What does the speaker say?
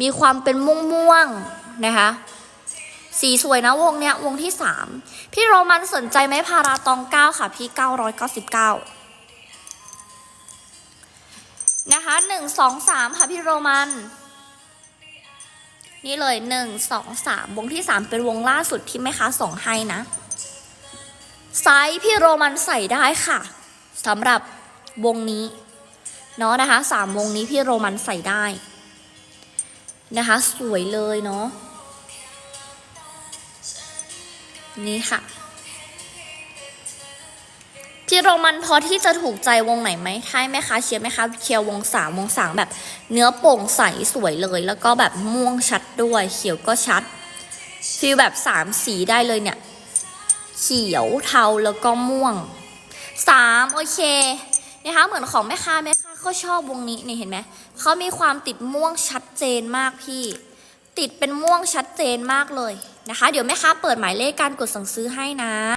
มีความเป็นม่วงม่วงๆนะคะ สีสวยนะวงเนี้ยวงที่สามพี่โรมันสนใจไหมพาราตองเก้าค่ะ พี่เก้าร้อยเก้าสิบเก้านะคะหนึ่งสองสามค่ะ พี่โรมัน นี่เลยหนึ่งสองสามวงที่สามเป็นวงล่าสุดที่แม่ค้าส่งให้นะไซส์พี่โรมันใส่ได้ค่ะสำหรับวงนี้เนาะนะคะสามวงนี้พี่โรมันใส่ได้ นะคะ สวยเลยเนาะนี่ค่ะ พี่โรมันพอที่จะถูกใจวงไหนไหมใช่ไหมคะเชียร์ไหมคะเชียร์วงสามวงสามแบบ เนื้อโปร่งใสสวยเลย แล้วก็แบบม่วงชัดด้วย เขียวก็ชัดฟีลแบบสามสีได้เลยเนี่ย เขียวเทาแล้วก็ม่วงสามโอเค นะคะเหมือนของแม่ค้าแม่ค้าก็ชอบวงนี้นี่เห็นไหมเขามีความติดม่วงชัดเจนมากพี่ ติดเป็นม่วงชัดเจนมากเลยนะคะ เดี๋ยวแม่ค้าเปิดหมายเลขการกดสั่งซื้อให้นะ